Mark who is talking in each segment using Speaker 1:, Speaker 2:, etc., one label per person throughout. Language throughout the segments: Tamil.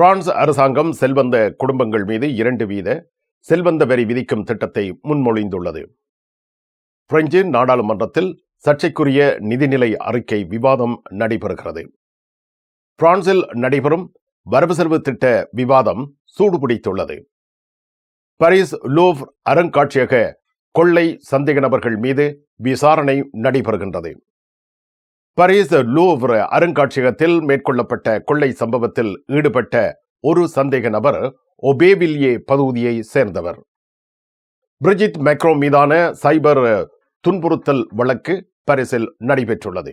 Speaker 1: பிரான்ஸ் அரசாங்கம் செல்வந்த குடும்பங்கள் மீது இரண்டு வீத செல்வந்த வரி விதிக்கும் திட்டத்தை முன்மொழிந்துள்ளது. பிரெஞ்சு நாடாளுமன்றத்தில் சர்ச்சைக்குரிய நிதிநிலை அறிக்கை விவாதம் நடைபெறுகிறது. பிரான்சில் நடைபெறும் வரவு செலவு திட்ட விவாதம் சூடுபிடித்துள்ளது. பாரிஸ் லூவ் அருங்காட்சியக கொள்ளை சந்தேக நபர்கள் மீது விசாரணை நடைபெறுகின்றது. பாரிஸ் லூவ்ர அருங்காட்சியகத்தில் மேற்கொள்ளப்பட்ட கொள்ளை சம்பவத்தில் ஈடுபட்ட ஒரு சந்தேக நபர் ஒபேவில்யே பகுதியை சேர்ந்தவர். பிரிஜித் மேக்ரோ மீதான சைபர் துன்புறுத்தல் வழக்கு பரிசில் நடைபெற்றுள்ளது.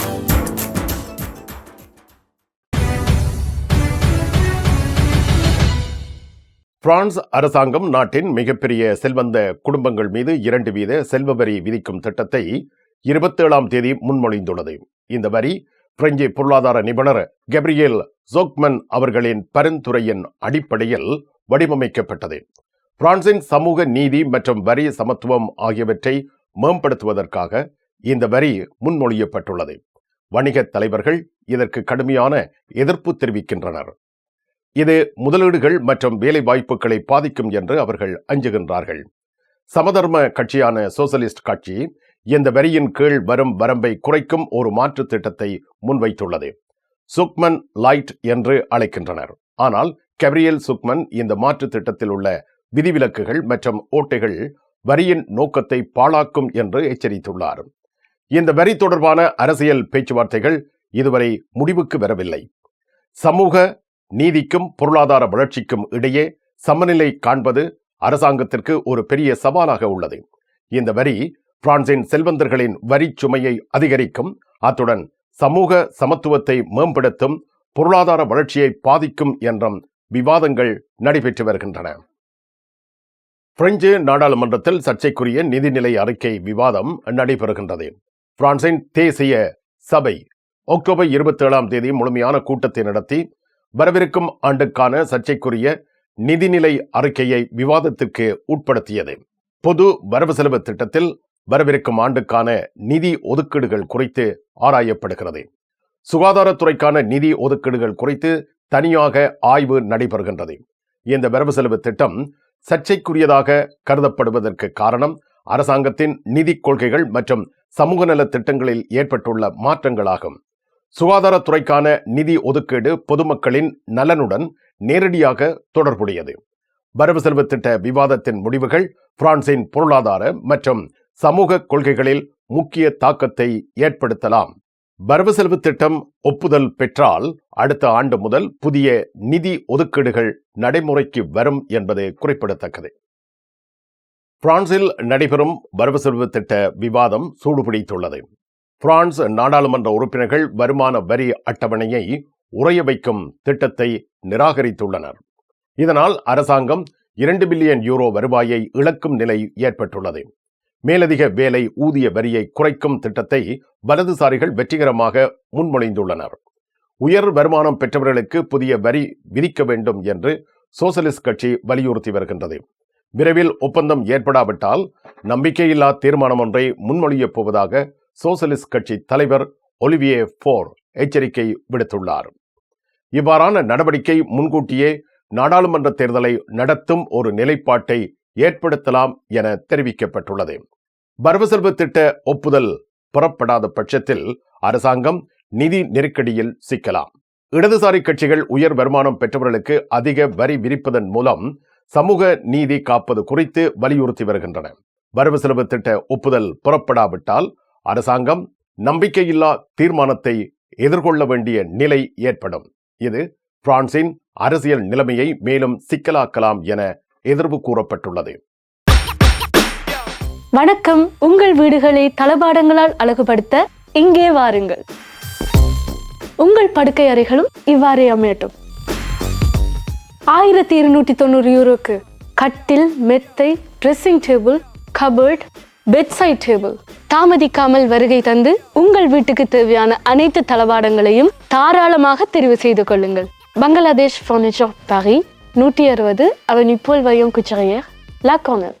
Speaker 1: பிரான்ஸ் அரசாங்கம் நாட்டின் மிகப்பெரிய செல்வந்த குடும்பங்கள் மீது இரண்டு வீத செல்வ வரி விதிக்கும் திட்டத்தை இருபத்தேழாம் தேதி முன்மொழிந்துள்ளது. இந்த வரி பிரெஞ்சு பொருளாதார நிபுணர் கெப்ரியேல் ஜோக்மன் அவர்களின் பரிந்துரையின் அடிப்படையில் வடிவமைக்கப்பட்டது. பிரான்சின் சமூக நீதி மற்றும் வரி சமத்துவம் ஆகியவற்றை மேம்படுத்துவதற்காக இந்த வரி முன்மொழியப்பட்டுள்ளது. வணிகத் தலைவர்கள் இதற்கு கடுமையான எதிர்ப்பு தெரிவிக்கின்றனர். இது முதலீடுகள் மற்றும் வேலை வாய்ப்புகளை பாதிக்கும் என்று அவர்கள் அஞ்சுகின்றார்கள். சமதர்ம கட்சியான சோசலிஸ்ட் கட்சி இந்த வரியின் கீழ் வரும் வரம்பை குறைக்கும் ஒரு மாற்று திட்டத்தை முன்வைத்துள்ளது. சுக்மன் லைட் என்று அழைக்கின்றனர். ஆனால் கெப்ரியல் சுக்மன் இந்த மாற்று திட்டத்தில் உள்ள விதிவிலக்குகள் மற்றும் ஓட்டைகள் வரியின் நோக்கத்தை பாழாக்கும் என்று எச்சரித்துள்ளார். இந்த வரி தொடர்பான அரசியல் பேச்சுவார்த்தைகள் இதுவரை முடிவுக்கு வரவில்லை. சமூக நீதிக்கும் பொருளாதார வளர்ச்சிக்கும் இடையே சமநிலை காண்பது அரசாங்கத்திற்கு ஒரு பெரிய சவாலாக உள்ளது. இந்த வரி பிரான்சின் செல்வந்தர்களின் வரி சுமையை அதிகரிக்கும். அத்துடன் சமூக சமத்துவத்தை மேம்படுத்தும் பொருளாதார வளர்ச்சியை பாதிக்கும் என்றும் விவாதங்கள் நடைபெற்று வருகின்றன. பிரெஞ்சு நாடாளுமன்றத்தில் சர்ச்சைக்குரிய நிதிநிலை அறிக்கை விவாதம் நடைபெறுகின்றது. பிரான்சின் தேசிய சபை அக்டோபர் இருபத்தி ஏழாம் தேதி முழுமையான கூட்டத்தை நடத்தி வரவிருக்கும் ஆண்டுக்கான சர்ச்சைக்குரிய நிதிநிலை அறிக்கையை விவாதத்திற்கு உட்படுத்தியது. பொது வரவு செலவு திட்டத்தில் வரவிருக்கும் ஆண்டுக்கான நிதி ஒதுக்கீடுகள் குறித்து ஆராயப்படுகிறது. சுகாதாரத்துறைக்கான நிதி ஒதுக்கீடுகள் குறித்து தனியாக ஆய்வு நடைபெறுகின்றது. இந்த வரவு செலவு திட்டம் சர்ச்சைக்குரியதாக கருதப்படுவதற்கு காரணம் அரசாங்கத்தின் நிதி கொள்கைகள் மற்றும் சமூக நல திட்டங்களில் ஏற்பட்டுள்ள மாற்றங்களாகும். சுகாதாரத்துறைக்கான நிதி ஒதுக்கீடு பொதுமக்களின் நலனுடன் நேரடியாக தொடர்புடையது. வரவு செலவு திட்ட விவாதத்தின் முடிவுகள் பிரான்சின் பொருளாதார மற்றும் சமூக கொள்கைகளில் முக்கிய தாக்கத்தை ஏற்படுத்தலாம். வரவு செலவு திட்டம் ஒப்புதல் பெற்றால் அடுத்த ஆண்டு முதல் புதிய நிதி ஒதுக்கீடுகள் நடைமுறைக்கு வரும் என்பது குறிப்பிடத்தக்கது. பிரான்சில் நடைபெறும் வரவு செலவு திட்ட விவாதம் சூடுபிடித்துள்ளது. பிரான்ஸ் நாடாளுமன்ற உறுப்பினர்கள் வருமான வரி அட்டவணையை உறைய வைக்கும் திட்டத்தை நிராகரித்துள்ளனர். இதனால் அரசாங்கம் இரண்டு பில்லியன் யூரோ வருவாயை இழக்கும் நிலை ஏற்பட்டுள்ளது. மேலதிக வேலை ஊதிய வரியை குறைக்கும் திட்டத்தை வலதுசாரிகள் வெற்றிகரமாக முன்மொழிந்துள்ளனர். உயர் வருமானம் பெற்றவர்களுக்கு புதிய வரி விதிக்க வேண்டும் என்று சோசலிஸ்ட் கட்சி வலியுறுத்தி வருகின்றது. விரைவில் ஒப்பந்தம் ஏற்படாவிட்டால் நம்பிக்கையில்லா தீர்மானம் ஒன்றை முன்மொழியப் போவதாக சோசலிஸ்ட் கட்சி தலைவர் ஒலிவியே போர் எச்சரிக்கை விடுத்துள்ளார். இவ்வாறான நடவடிக்கை முன்கூட்டியே நாடாளுமன்ற தேர்தலை நடத்தும் ஒரு நிலைப்பாட்டை ஏற்படுத்தலாம் என தெரிவிக்கப்பட்டுள்ளது. வரவுசெல்வு திட்ட ஒப்புதல் புறப்படாத பட்சத்தில் அரசாங்கம் நிதி நெருக்கடியில் சிக்கலாம். இடதுசாரி கட்சிகள் உயர் வருமானம் பெற்றவர்களுக்கு அதிக வரி விரிப்பதன் மூலம் சமூக நீதி காப்பது குறித்து வலியுறுத்தி வருகின்றன. வரவு செலவு திட்ட ஒப்புதல் புறப்படாவிட்டால் அரசாங்கம் நம்பிக்கையில்லா தீர்மானத்தை எதிர்கொள்ள வேண்டிய நிலை ஏற்படும். இது பிரான்சின் அரசியல் நிலைமையை மேலும் சிக்கலாக்கலாம் என எதிர்வு கூறப்பட்டுள்ளது.
Speaker 2: வணக்கம். உங்கள் வீடுகளை தளபாடங்களால் அழகுபடுத்த இங்கே வாருங்கள். உங்கள் படுக்கை அறைகளும் இவ்வாறே அமையட்டும். ஆயிரத்தி இருநூற்றி தொண்ணூறு யூரோக்கு கட்டில் மெத்தை dressing table cupboard bedside table தாமதிக்காமல் வருகை தந்து உங்கள் வீட்டுக்கு தேவையான அனைத்து தளபாடங்களையும் தாராளமாக தெரிவு செய்து கொள்ளுங்கள். பங்களாதேஷ் ஃபர்னிச்சர் பாரி நூற்றி அறுபது அவன் இப்போல் வயம் குச்சரையர் லா கார்னர்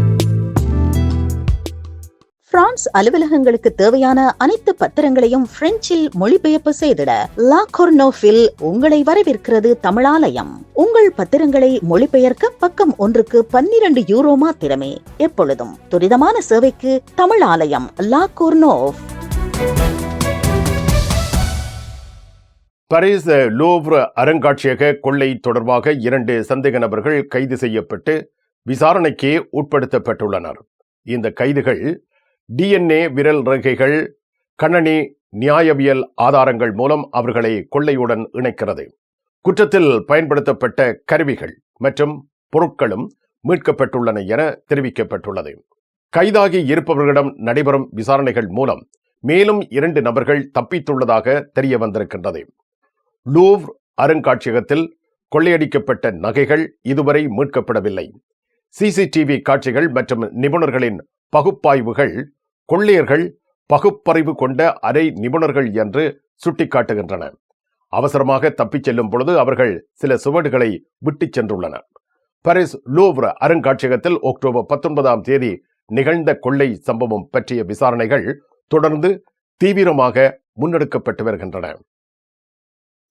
Speaker 3: பிரான்ஸ் அலுவலகங்களுக்கு தேவையான அனைத்து பத்திரங்களையும் பிரெஞ்சில் மொழிபெயர்ப்பு செய்திட லா கொர்னோஃபில் உங்களை வரவேற்கிறது தமிழாலயம். உங்கள் பத்திரங்களை மொழிபெயர்க்க பக்கம் ஒன்றுக்கு பன்னிரண்டு யூரோ மாத்திரமே. எப்பொழுதும் துரிதமான சேவைக்கு தமிழாலயம். லா கொர்னோஃப்
Speaker 1: பாரிஸ் லூவ்ர அருங்காட்சியக கொள்ளை தொடர்பாக இரண்டு சந்தேக நபர்கள் கைது செய்யப்பட்டு விசாரணைக்கு உட்படுத்தப்பட்டுள்ளனர். இந்த கைதுகள் டிஎன்ஏ விரல் ரேகைகள் கண்ணனி நியாயவியல் ஆதாரங்கள் மூலம் அவர்களை கொள்ளையுடன் இணைக்கிறது. குற்றத்தில் பயன்படுத்தப்பட்ட கருவிகள் மற்றும் பொருட்களும் மீட்கப்பட்டுள்ளன என தெரிவிக்கப்பட்டுள்ளது. கைதாகி இருப்பவர்களிடம் நடைபெறும் விசாரணைகள் மூலம் மேலும் இரண்டு நபர்கள் தப்பித்துள்ளதாக தெரிய வந்திருக்கின்றது லூவ் அருங்காட்சியகத்தில் கொள்ளையடிக்கப்பட்ட நகைகள் இதுவரை மீட்கப்படவில்லை. சிசிடிவி காட்சிகள் மற்றும் நிபுணர்களின் பகுப்பாய்வுகள் கொள்ளையர்கள் பகுப்பறிவு கொண்ட அரை நிபுணர்கள் என்று சுட்டிக்காட்டுகின்றன. அவசரமாக தப்பிச் செல்லும் பொழுது அவர்கள் சில சுவடுகளை விட்டுச் சென்றுள்ளனர். பரிஸ் லூவ்ர அருங்காட்சியகத்தில் அக்டோபர் பத்தொன்பதாம் தேதி நிகழ்ந்த கொள்ளை சம்பவம் பற்றிய விசாரணைகள் தொடர்ந்து தீவிரமாக முன்னெடுக்கப்பட்டு வருகின்றன.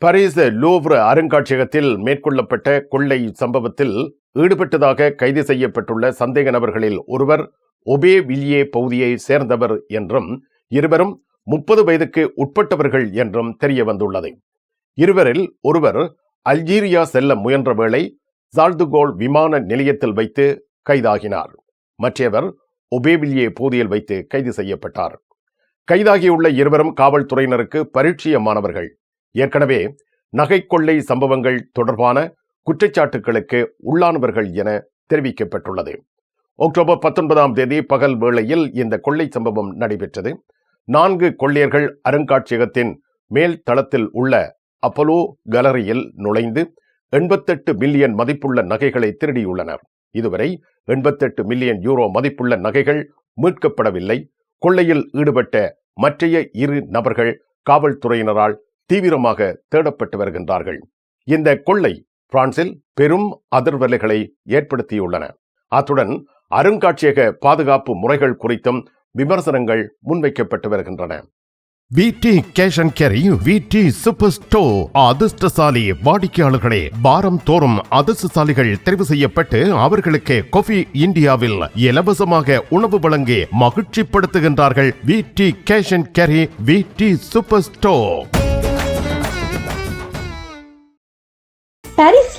Speaker 1: பரிஸ் லூவ்ர அருங்காட்சியகத்தில் மேற்கொள்ளப்பட்ட கொள்ளை சம்பவத்தில் ஈடுபட்டதாக கைது செய்யப்பட்டுள்ள சந்தேக நபர்களில் ஒருவர் ஒபே வில்லியே பகுதியை சேர்ந்தவர் என்றும் இருவரும் முப்பது வயதுக்கு உட்பட்டவர்கள் என்றும் தெரிய வந்துள்ளது. இருவரில் ஒருவர் அல்ஜீரியா செல்ல முயன்ற வேளை சால்துகோல் விமான நிலையத்தில் வைத்து கைதாகினார். மற்றவர் ஒபேவில்லியே பகுதியில் வைத்து கைது செய்யப்பட்டார். கைதாகியுள்ள இருவரும் காவல்துறையினருக்கு பரிட்சயமானவர்கள் ஏற்கனவே நகை கொள்ளை சம்பவங்கள் தொடர்பான குற்றச்சாட்டுகளுக்கு உள்ளானவர்கள் என தெரிவிக்கப்பட்டுள்ளது. அக்டோபர் பத்தொன்பதாம் தேதி பகல் வேளையில் இந்த கொள்ளை சம்பவம் நடைபெற்றது. நான்கு கொள்ளையர்கள் அருங்காட்சியகத்தின் மேல் தளத்தில் உள்ள அப்பலோ கேலரியில் நுழைந்து எண்பத்தெட்டு மில்லியன் மதிப்புள்ள நகைகளை திருடியுள்ளனர். இதுவரை எண்பத்தெட்டு மில்லியன் யூரோ மதிப்புள்ள நகைகள் மீட்கப்படவில்லை. கொள்ளையில் ஈடுபட்ட மற்றைய இரு நபர்கள் காவல்துறையினரால் தீவிரமாக தேடப்பட்டு வருகின்றார்கள். இந்த கொள்ளை பிரான்சில் பெரும் அதிர்வலைகளை ஏற்படுத்தியுள்ளன. அத்துடன் அருங்காட்சியக பாதுகாப்பு முறைகள் குறித்தும் விமர்சனங்கள் முன்வைக்கப்பட்டு வருகின்றன.
Speaker 4: VT cash and carry VT super store அதிர்ஷ்டசாலி வாடிக்கையாளர்களே வாரம் தோறும் அதிர்ஷ்டசாலிகள் தெரிவு செய்யப்பட்டு அவர்களுக்கு கொஃபி இந்தியாவில் இலவசமாக உணவு வழங்கி மகிழ்ச்சிப்படுத்துகின்றார்கள் VT cash and carry VT super store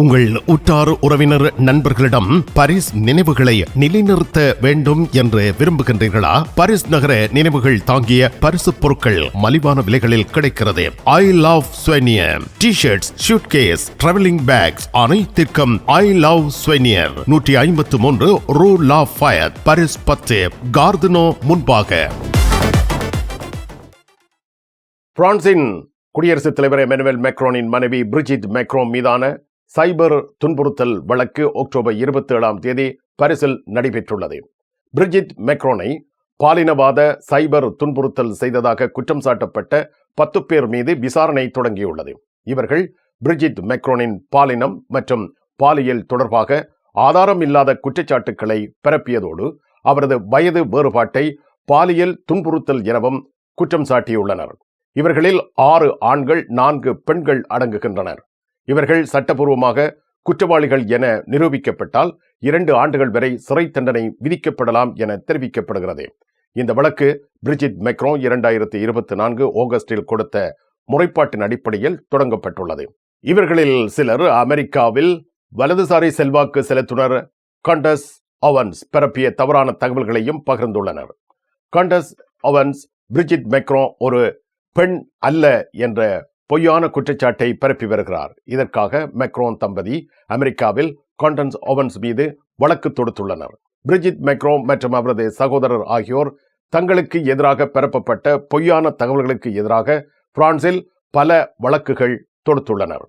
Speaker 4: உங்கள் உற்றார் உறவினர் நண்பர்களிடம் பரிஸ் நினைவுகளை நிலைநிறுத்த வேண்டும் என்று விரும்புகின்றீர்களா? பரிஸ் நகர நினைவுகள் தாங்கிய பரிசு பொருட்கள் மலிவான விலைகளில் கிடைக்கிறது. I love souvenir T shirts suitcase travelling bags அனைத்திற்கும் ஐ லவ் ஸ்வெனியர் நூற்றி ஐம்பத்து மூன்று ரூ லா ஃபயர் பரிஸ் பத்து கார்தனோ முன்பாக.
Speaker 1: பிரான்சின் குடியரசுத் தலைவர் எமனுவல் மேக்ரோனின் மனைவி பிரிஜித் மேக்ரோன் மீதான சைபர் துன்புறுத்தல் வழக்கு அக்டோபர் இருபத்தி ஏழாம் தேதி பரிசில் நடைபெற்றுள்ளது. பிரிஜித் மெக்ரோனை பாலினவாத சைபர் துன்புறுத்தல் செய்ததாக குற்றம் சாட்டப்பட்ட பத்து பேர் மீது விசாரணை தொடங்கியுள்ளது. இவர்கள் பிரிஜித் மெக்ரோனின் பாலினம் மற்றும் பாலியல் தொடர்பாக ஆதாரம் இல்லாத குற்றச்சாட்டுக்களை பரப்பியதோடு அவரது வயது வேறுபாட்டை பாலியல் துன்புறுத்தல் எனவும் குற்றம் சாட்டியுள்ளனர். இவர்களில் ஆறு ஆண்கள் நான்கு பெண்கள் அடங்குகின்றனர். இவர்கள் சட்டபூர்வமாக குற்றவாளிகள் என நிரூபிக்கப்பட்டால் இரண்டு ஆண்டுகள் வரை சிறை தண்டனை விதிக்கப்படலாம் என தெரிவிக்கப்படுகிறது. இந்த வழக்கு பிரிஜித் மெக்ரோ இரண்டாயிரத்தி இருபத்தி நான்கு ஆகஸ்டில் கொடுத்த முறைப்பாட்டின் அடிப்படையில் தொடங்கப்பட்டுள்ளது. இவர்களில் சிலர் அமெரிக்காவில் வலதுசாரி செல்வாக்கு செலுத்துனர் கண்டஸ் அவன்ஸ் பரப்பிய தவறான தகவல்களையும் பகிர்ந்துள்ளனர். கண்டஸ் அவன்ஸ் பிரிஜித் மெக்ரோ ஒரு பெண் அல்ல என்ற பொய்யான குற்றச்சாட்டை பரப்பி வருகிறார். இதற்காக மெக்ரோன் தம்பதி அமெரிக்காவில் கான்டன்ஸ் ஓவன்ஸ் மீது வழக்கு தொடுத்துள்ளனர். பிரிஜித் மெக்ரோ மற்றும் அவரது சகோதரர் ஆகியோர் தங்களுக்கு எதிராக பரப்பப்பட்ட பொய்யான தகவல்களுக்கு எதிராக பிரான்சில் பல வழக்குகள் தொடுத்துள்ளனர்.